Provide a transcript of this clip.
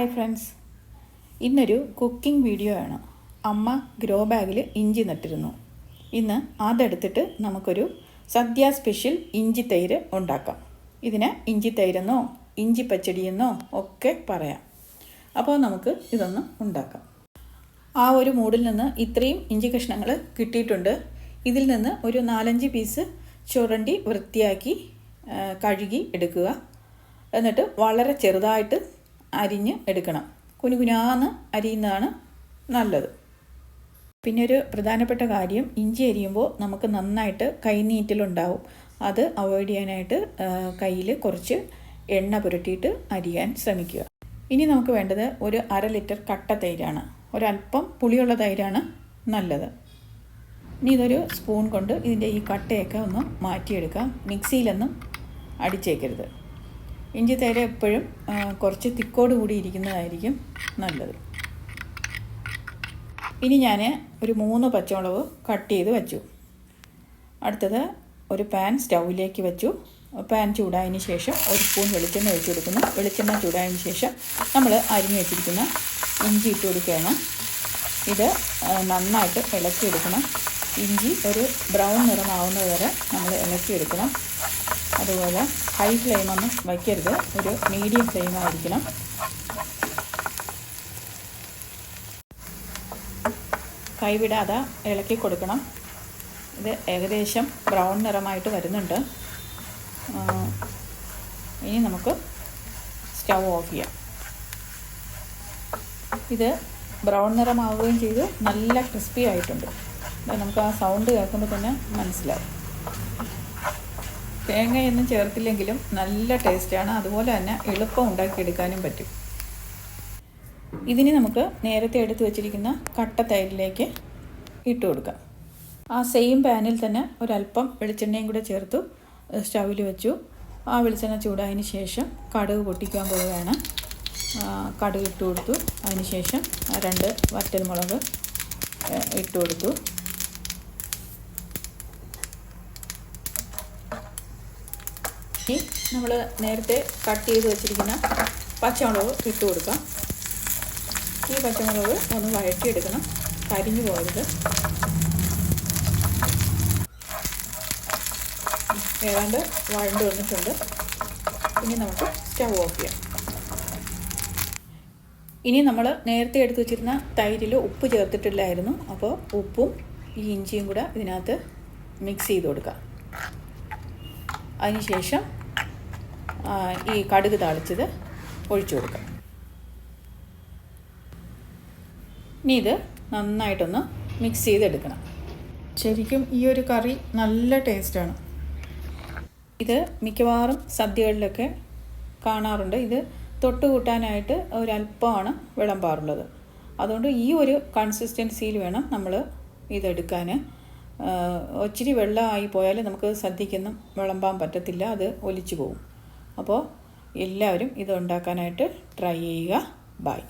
Hi friends ഇന്നൊരു cooking video ആണ്. അമ്മ ഗ്രോ ബാഗിൽ ഇഞ്ചി നട്ടിരുന്നു. ഇന്ന് അതെടുത്തിട്ട് നമുക്കൊരു സദ്യ സ്പെഷ്യൽ ഇഞ്ചി തൈര് ഉണ്ടാക്കാം. ഇതിന് ഇഞ്ചി തൈരെന്നോ ഇഞ്ചി പച്ചടിയെന്നോ ഒക്കെ പറയാം. അപ്പോൾ നമുക്ക് ഇതൊന്ന് ഉണ്ടാക്കാം. ആ ഒരു മൂടിൽ നിന്ന് ഇത്രയും ഇഞ്ചി കഷ്ണങ്ങൾ കിട്ടിയിട്ടുണ്ട്. ഇതിൽ നിന്ന് ഒരു നാലഞ്ച് പീസ് ചുരണ്ടി വൃത്തിയാക്കി കഴുകി എടുക്കുക. എന്നിട്ട് വളരെ ചെറുതായിട്ട് അരിഞ്ഞ് എടുക്കണം. കുനുകുനാന്ന് അരിയുന്നതാണ് നല്ലത്. പിന്നെ ഒരു പ്രധാനപ്പെട്ട കാര്യം ഇഞ്ചി അരിയുമ്പോൾ നമുക്ക് നന്നായിട്ട് കൈനീറ്റലുണ്ടാവും അത് അവോയ്ഡ് ചെയ്യാനായിട്ട് കയ്യിൽ കുറച്ച് എണ്ണ പുരട്ടിയിട്ട് അരിയാൻ ശ്രമിക്കുക. ഇനി നമുക്ക് വേണ്ടത് ഒരു അര ലിറ്റർ കട്ട തൈരാണ്. ഒരല്പം പുളിയുള്ള തൈരാണ് നല്ലത്. ഇനി ഇതൊരു സ്പൂൺ കൊണ്ട് ഇതിന്റെ ഈ കട്ടയൊക്കെ ഒന്ന് മാറ്റിയെടുക്കാം. മിക്സിയിലൊന്നും അടിച്ചേക്കരുത്. ഇഞ്ചി തേര എപ്പോഴും കുറച്ച് തിക്കോട് കൂടി ഇരിക്കുന്നതായിരിക്കും നല്ലത്. ഇനി ഞാൻ ഒരു മൂന്ന് പച്ചമുളക് കട്ട് ചെയ്ത് വെച്ചു. അടുത്തത് ഒരു പാൻ സ്റ്റൗവിലേക്ക് വെച്ചു. പാൻ ചൂടായതിന് ശേഷം ഒരു സ്പൂൺ വെളിച്ചെണ്ണ ഒഴിച്ചു കൊടുക്കുന്നു. വെളിച്ചെണ്ണ ചൂടായതിന് ശേഷം നമ്മൾ അരിഞ്ഞു വെച്ചിരിക്കുന്ന ഇഞ്ചി ഇട്ട് കൊടുക്കുകയാണ്. ഇത് നന്നായിട്ട് ഇളക്കിയെടുക്കണം. ഇഞ്ചി ഒരു ബ്രൗൺ നിറമാവുന്നത് വരെ നമ്മൾ ഇളക്കിയെടുക്കണം. അതുപോലെ ഹൈ ഫ്ലെയിമൊന്നും വയ്ക്കരുത് ഒരു മീഡിയം ഫ്ലെയിമായിരിക്കണം കൈവിടാതെ ഇളക്കി കൊടുക്കണം. ഇത് ഏകദേശം ബ്രൗൺ നിറമായിട്ട് വരുന്നുണ്ട്. ഇനി നമുക്ക് സ്റ്റൗ ഓഫ് ചെയ്യാം. ഇത് ബ്രൗൺ നിറമാവുകയും ചെയ്തു. നല്ല ക്രിസ്പി ആയിട്ടുണ്ട്. നമുക്ക് ആ സൗണ്ട് കേൾക്കുമ്പോൾ തന്നെ മനസ്സിലാവും. തേങ്ങയൊന്നും ചേർത്തില്ലെങ്കിലും നല്ല ടേസ്റ്റാണ്. അതുപോലെ തന്നെ എളുപ്പം ഉണ്ടാക്കിയെടുക്കാനും പറ്റും. ഇതിന് നമുക്ക് നേരത്തെ എടുത്തു വച്ചിരിക്കുന്ന കട്ട തൈരിലേക്ക് ഇട്ട് കൊടുക്കാം. ആ സെയിം പാനിൽ തന്നെ ഒരല്പം വെളിച്ചെണ്ണയും കൂടെ ചേർത്തു സ്റ്റൗവിൽ വെച്ചു. ആ വെളിച്ചെണ്ണ ചൂടായതിന് ശേഷം കടുക് പൊട്ടിക്കാൻ പോവുകയാണ്. കടുക് ഇട്ട് കൊടുത്തു. അതിന് ശേഷം രണ്ട് വറ്റൽമുളക് മുളക് ഇട്ട് കൊടുത്തു. ഇനി നമ്മൾ നേരത്തെ കട്ട് ചെയ്ത് വെച്ചിരിക്കുന്ന പച്ചമുളക് ഇട്ട് കൊടുക്കാം. ഈ പച്ചമുളക് ഒന്ന് വഴറ്റിയെടുക്കണം. കരിഞ്ഞു പോകരുത്. ഏതാണ്ട് വഴണ്ട് വന്നിട്ടുണ്ട്. ഇനി നമുക്ക് സ്റ്റവ് ഓഫ് ചെയ്യാം. ഇനി നമ്മൾ നേരത്തെ എടുത്ത് വെച്ചിരുന്ന തൈരിൽ ഉപ്പ് ചേർത്തിട്ടില്ലായിരുന്നു. അപ്പോൾ ഉപ്പും ഈ ഇഞ്ചിയും കൂടെ ഇതിനകത്ത് മിക്സ് ചെയ്ത് കൊടുക്കാം. അതിനുശേഷം ഈ കടുക് താളിച്ചത് ഒഴിച്ചു കൊടുക്കാം. ഇനി ഇത് നന്നായിട്ടൊന്ന് മിക്സ് ചെയ്തെടുക്കണം. ശരിക്കും ഈ ഒരു കറി നല്ല ടേസ്റ്റാണ്. ഇത് മിക്കവാറും സദ്യകളിലൊക്കെ കാണാറുണ്ട്. ഇത് തൊട്ട് കൂട്ടാനായിട്ട് ഒരല്പമാണ് വിളമ്പാറുള്ളത്. അതുകൊണ്ട് ഈ ഒരു കൺസിസ്റ്റൻസിയിൽ വേണം നമ്മൾ ഇതെടുക്കാൻ ഒത്തിരി വെള്ളമായി പോയാൽ നമുക്ക് സദ്യക്കൊന്നും വിളമ്പാൻ പറ്റത്തില്ല. അത് ഒലിച്ചു പോകും. അപ്പോൾ എല്ലാവരും ഇത് ഉണ്ടാക്കാനായിട്ട് ട്രൈ ചെയ്യുക. ബൈ